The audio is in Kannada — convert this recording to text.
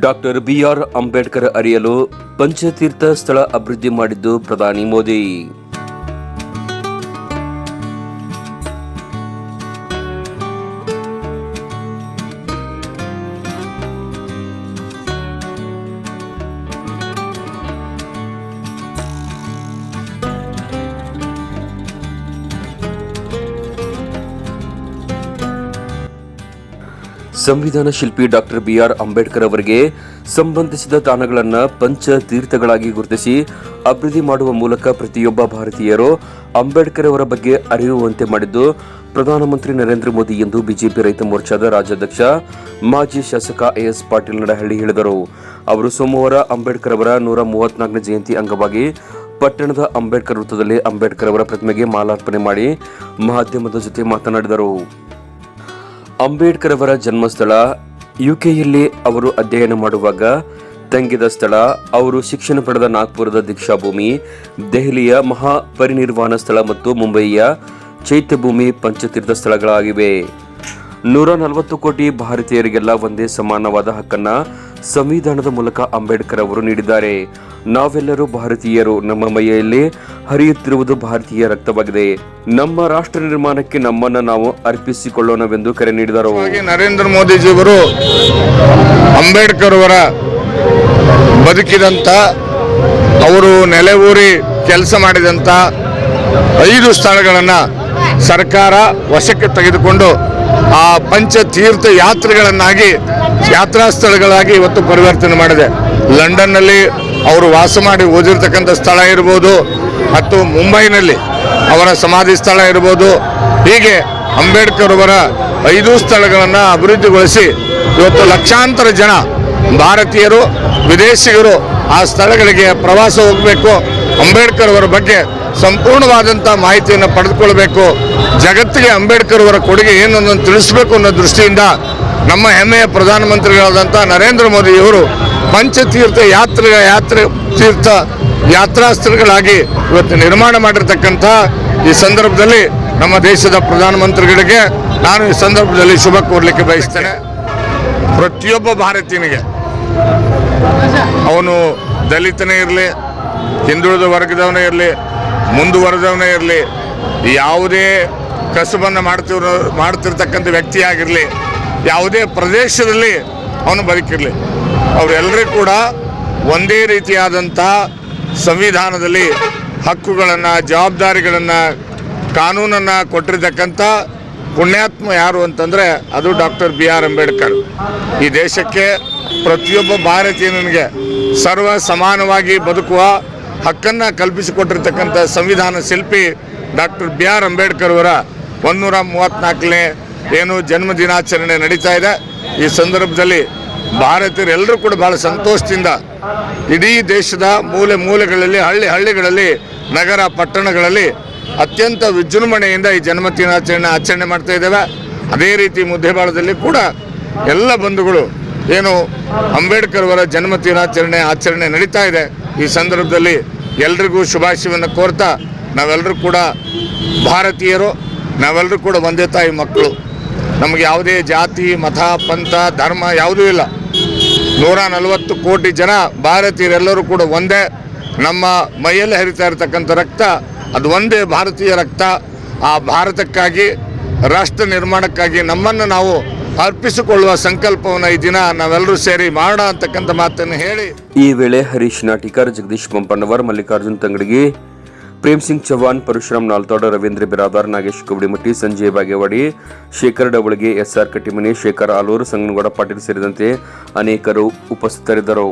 ಡಾಕ್ಟರ್ ಬಿಆರ್ ಅಂಬೇಡ್ಕರ್ ಅರಿಯಲು ಪಂಚತೀರ್ಥ ಸ್ಥಳ ಅಭಿವೃದ್ಧಿ ಮಾಡಿದ್ದು ಪ್ರಧಾನಿ ಮೋದಿ. ಸಂವಿಧಾನ ಶಿಲ್ಪಿ ಡಾಕ್ಟರ್ ಬಿ ಆರ್ ಅಂಬೇಡ್ಕರ್ ಅವರಿಗೆ ಸಂಬಂಧಿಸಿದ ತಾಣಗಳನ್ನು ಪಂಚ ತೀರ್ಥಗಳಾಗಿ ಗುರುತಿಸಿ ಅಭಿವೃದ್ಧಿ ಮಾಡುವ ಮೂಲಕ ಪ್ರತಿಯೊಬ್ಬ ಭಾರತೀಯರು ಅಂಬೇಡ್ಕರ್ ಅವರ ಬಗ್ಗೆ ಅರಿಯುವಂತೆ ಮಾಡಿದ್ದು, ಪ್ರಧಾನಮಂತ್ರಿ ನರೇಂದ್ರ ಮೋದಿ ಎಂದು ಬಿಜೆಪಿ ರೈತ ಮೋರ್ಚಾದ ರಾಜ್ಯಾಧ್ಯಕ್ಷ, ಮಾಜಿ ಶಾಸಕ ಎಎಸ್ ಪಾಟೀಲ್ ನಡಹಳ್ಳಿ ಹೇಳಿದರು. ಅವರು ಸೋಮವಾರ ಅಂಬೇಡ್ಕರ್ ಅವರ ನೂರ ಮೂವತ್ನಾಲ್ಕನೇ ಜಯಂತಿ ಅಂಗವಾಗಿ ಪಟ್ಟಣದ ಅಂಬೇಡ್ಕರ್ ವೃತ್ತದಲ್ಲಿ ಅಂಬೇಡ್ಕರ್ ಅವರ ಪ್ರತಿಮೆಗೆ ಮಾಲಾರ್ಪಣೆ ಮಾಡಿ ಮಾಧ್ಯಮದ ಜೊತೆ ಮಾತನಾಡಿದರು. ಅಂಬೇಡ್ಕರ್ ಅವರ ಜನ್ಮಸ್ಥಳ, ಯುಕೆಯಲ್ಲಿ ಅವರು ಅಧ್ಯಯನ ಮಾಡುವಾಗ ತಂಗಿದ ಸ್ಥಳ, ಅವರು ಶಿಕ್ಷಣ ಪಡೆದ ನಾಗ್ಪುರದ ದೀಕ್ಷಾಭೂಮಿ, ದೆಹಲಿಯ ಮಹಾ ಪರಿನಿರ್ವಾಣ ಸ್ಥಳ ಮತ್ತು ಮುಂಬಯಿಯ ಚೈತ್ಯಭೂಮಿ ಪಂಚತೀರ್ಥ ಸ್ಥಳಗಳಾಗಿವೆ. ನೂರ ನಲವತ್ತು ಕೋಟಿ ಭಾರತೀಯರಿಗೆಲ್ಲ ಒಂದೇ ಸಮಾನವಾದ ಹಕ್ಕನ್ನ ಸಂವಿಧಾನದ ಮೂಲಕ ಅಂಬೇಡ್ಕರ್ ಅವರು ನೀಡಿದ್ದಾರೆ. ನಾವೆಲ್ಲರೂ ಭಾರತೀಯರು, ನಮ್ಮ ಮೈಯಲ್ಲಿ ಹರಿಯುತ್ತಿರುವುದು ಭಾರತೀಯ ರಕ್ತವಾಗಿದೆ. ನಮ್ಮ ರಾಷ್ಟ್ರ ನಿರ್ಮಾಣಕ್ಕೆ ನಮ್ಮನ್ನ ನಾವು ಅರ್ಪಿಸಿಕೊಳ್ಳೋಣವೆಂದು ಕರೆ ನೀಡಿದರು. ನರೇಂದ್ರ ಮೋದಿಜಿಯವರು ಅಂಬೇಡ್ಕರ್ ಅವರ ಬದುಕಿದಂಥ ಅವರು ನೆಲೆಯೂರಿ ಕೆಲಸ ಮಾಡಿದಂಥ ಐದು ಸ್ಥಳಗಳನ್ನು ಸರ್ಕಾರ ವಶಕ್ಕೆ ತೆಗೆದುಕೊಂಡು ಆ ಪಂಚತೀರ್ಥ ಯಾತ್ರೆಗಳನ್ನಾಗಿ, ಯಾತ್ರಾ ಸ್ಥಳಗಳಾಗಿ ಇವತ್ತು ಪರಿವರ್ತನೆ ಮಾಡಿದೆ. ಲಂಡನ್ನಲ್ಲಿ ಅವರು ವಾಸ ಮಾಡಿ ಓದಿರ್ತಕ್ಕಂಥ ಸ್ಥಳ ಇರ್ಬೋದು, ಮತ್ತು ಮುಂಬೈನಲ್ಲಿ ಅವರ ಸಮಾಧಿ ಸ್ಥಳ ಇರ್ಬೋದು. ಹೀಗೆ ಅಂಬೇಡ್ಕರ್ ಅವರ ಐದು ಸ್ಥಳಗಳನ್ನು ಅಭಿವೃದ್ಧಿಗೊಳಿಸಿ ಇವತ್ತು ಲಕ್ಷಾಂತರ ಜನ ಭಾರತೀಯರು, ವಿದೇಶಿಗರು ಆ ಸ್ಥಳಗಳಿಗೆ ಪ್ರವಾಸ ಹೋಗಬೇಕು. ಅಂಬೇಡ್ಕರ್ ಅವರ ಬಗ್ಗೆ ಸಂಪೂರ್ಣವಾದಂಥ ಮಾಹಿತಿಯನ್ನು ಪಡೆದುಕೊಳ್ಬೇಕು. ಜಗತ್ತಿಗೆ ಅಂಬೇಡ್ಕರ್ ಅವರ ಕೊಡುಗೆ ಏನು ಅನ್ನೋದನ್ನು ತಿಳಿಸಬೇಕು ಅನ್ನೋ ದೃಷ್ಟಿಯಿಂದ ನಮ್ಮ ಹೆಮ್ಮೆಯ ಪ್ರಧಾನಮಂತ್ರಿಗಳಾದಂಥ ನರೇಂದ್ರ ಮೋದಿಯವರು ಪಂಚತೀರ್ಥ ಯಾತ್ರೆ ಯಾತ್ರೆ ತೀರ್ಥ ಯಾತ್ರಾಸ್ಥಳಗಳಾಗಿ ಇವತ್ತು ನಿರ್ಮಾಣ ಮಾಡಿರ್ತಕ್ಕಂಥ ಈ ಸಂದರ್ಭದಲ್ಲಿ ನಮ್ಮ ದೇಶದ ಪ್ರಧಾನಮಂತ್ರಿಗಳಿಗೆ ನಾನು ಈ ಸಂದರ್ಭದಲ್ಲಿ ಶುಭ ಕೋರಲಿಕ್ಕೆ ಬಯಸ್ತೇನೆ. ಪ್ರತಿಯೊಬ್ಬ ಭಾರತೀಯನಿಗೆ ಅವನು ದಲಿತನೇ ಇರಲಿ, ಹಿಂದುಳಿದ ವರ್ಗದವನೇ ಇರಲಿ ಮುಂದುವರೆದವನೇ ಇರಲಿ, ಯಾವುದೇ ಕಸುಬನ್ನು ಮಾಡ್ತಿರೋ, ಮಾಡ್ತಿರ್ತಕ್ಕಂಥ ವ್ಯಕ್ತಿಯಾಗಿರಲಿ, ಯಾವುದೇ ಪ್ರದೇಶದಲ್ಲಿ ಅವನು ಬದುಕಿರಲಿ. ಅವರೆಲ್ಲರೂ ಕೂಡ ಒಂದೇ ರೀತಿಯಾದಂಥ ಸಂವಿಧಾನದಲ್ಲಿ ಹಕ್ಕುಗಳನ್ನು, ಜವಾಬ್ದಾರಿಗಳನ್ನು, ಕಾನೂನನ್ನು ಕೊಟ್ಟಿರ್ತಕ್ಕಂಥ ಪುಣ್ಯಾತ್ಮ ಯಾರು ಅಂತಂದರೆ ಅದು ಡಾಕ್ಟರ್ ಬಿ ಆರ್ ಅಂಬೇಡ್ಕರ್. ಈ ದೇಶಕ್ಕೆ ಪ್ರತಿಯೊಬ್ಬ ಭಾರತೀಯನಿಗೆ ಸರ್ವ ಸಮಾನವಾಗಿ ಬದುಕುವ ಹಕ್ಕನ್ನು ಕಲ್ಪಿಸಿಕೊಟ್ಟಿರ್ತಕ್ಕಂಥ ಸಂವಿಧಾನ ಶಿಲ್ಪಿ ಡಾಕ್ಟರ್ ಬಿ ಆರ್ ಅಂಬೇಡ್ಕರ್ ಅವರ ಒಂದೂರ ಮೂವತ್ತ್ನಾಲ್ಕನೇ ಏನು ಜನ್ಮ ದಿನಾಚರಣೆ ನಡೀತಾ ಇದೆ. ಈ ಸಂದರ್ಭದಲ್ಲಿ ಭಾರತೀಯರೆಲ್ಲರೂ ಕೂಡ ಭಾಳ ಸಂತೋಷದಿಂದ ಇಡೀ ದೇಶದ ಮೂಲೆ ಮೂಲೆಗಳಲ್ಲಿ, ಹಳ್ಳಿ ಹಳ್ಳಿಗಳಲ್ಲಿ, ನಗರ ಪಟ್ಟಣಗಳಲ್ಲಿ ಅತ್ಯಂತ ವಿಜೃಂಭಣೆಯಿಂದ ಈ ಜನ್ಮ ದಿನಾಚರಣೆ ಆಚರಣೆ ಮಾಡ್ತಾ ಇದ್ದೇವೆ. ಅದೇ ರೀತಿ ಮುದ್ದೆಬಾಳದಲ್ಲಿ ಕೂಡ ಎಲ್ಲ ಬಂಧುಗಳು ಏನು ಅಂಬೇಡ್ಕರ್ ಅವರ ಜನ್ಮ ದಿನಾಚರಣೆ ಆಚರಣೆ ನಡೀತಾ ಇದೆ. ಈ ಸಂದರ್ಭದಲ್ಲಿ ಎಲ್ರಿಗೂ ಶುಭಾಶಯವನ್ನು ಕೋರ್ತಾ ನಾವೆಲ್ಲರೂ ಕೂಡ ಭಾರತೀಯರು ನಾವೆಲ್ಲರೂ ಕೂಡ ಒಂದೇ ತಾಯಿ ಮಕ್ಕಳು. ನಮಗೆ ಯಾವುದೇ ಜಾತಿ, ಮತ, ಪಂಥ, ಧರ್ಮ ಯಾವುದೂ ಇಲ್ಲ. ನೂರ ನಲವತ್ತು ಕೋಟಿ ಜನ ಭಾರತೀಯರೆಲ್ಲರೂ ಕೂಡ ಒಂದೇ ನಮ್ಮ ಮೈಯಲ್ಲಿ ಹರಿತಾ ಇರತಕ್ಕಂಥ ರಕ್ತ, ಅದು ಒಂದೇ ಭಾರತೀಯ ರಕ್ತ. ಆ ಭಾರತಕ್ಕಾಗಿ, ರಾಷ್ಟ್ರ ನಿರ್ಮಾಣಕ್ಕಾಗಿ ನಮ್ಮನ್ನು ನಾವು ಅರ್ಪಿಸಿಕೊಳ್ಳುವ ಸಂಕಲ್ಪವನ್ನು ಈ ದಿನ ನಾವೆಲ್ಲರೂ ಸೇರಿ ಮಾಡೋಣ ಅಂತಕ್ಕಂಥ ಮಾತನ್ನು ಹೇಳಿ. ಈ ವೇಳೆ ಹರೀಶ್ ನಾಟಿಕರ್ ಜಗದೀಶ್ ಪಂಪಣ್ಣವರ್ ಮಲ್ಲಿಕಾರ್ಜುನ್ ತಂಗಡಿಗಿ ಪ್ರೇಮ್ ಸಿಂಗ್ ಚೌಹಾಣ್, ಪರಶುರಾಮ್ ನಾಲ್ತೋಡ, ರವೀಂದ್ರ ಬಿರಾದಾರ್, ನಾಗೇಶ್ ಕವಡಿಮಟ್ಟಿ ಸಂಜಯ್ ಬಾಗೇವಾಡಿ, ಶೇಖರ್ ಡವಳಿಗೆ ಎಸ್ಆರ್ ಕಟ್ಟಿಮನಿ, ಶೇಖರ್ ಆಲೂರು, ಸಂಗನಗೌಡ ಪಾಟೀಲ್ ಸೇರಿದಂತೆ ಅನೇಕರು ಉಪಸ್ಥಿತರಿದ್ದರು.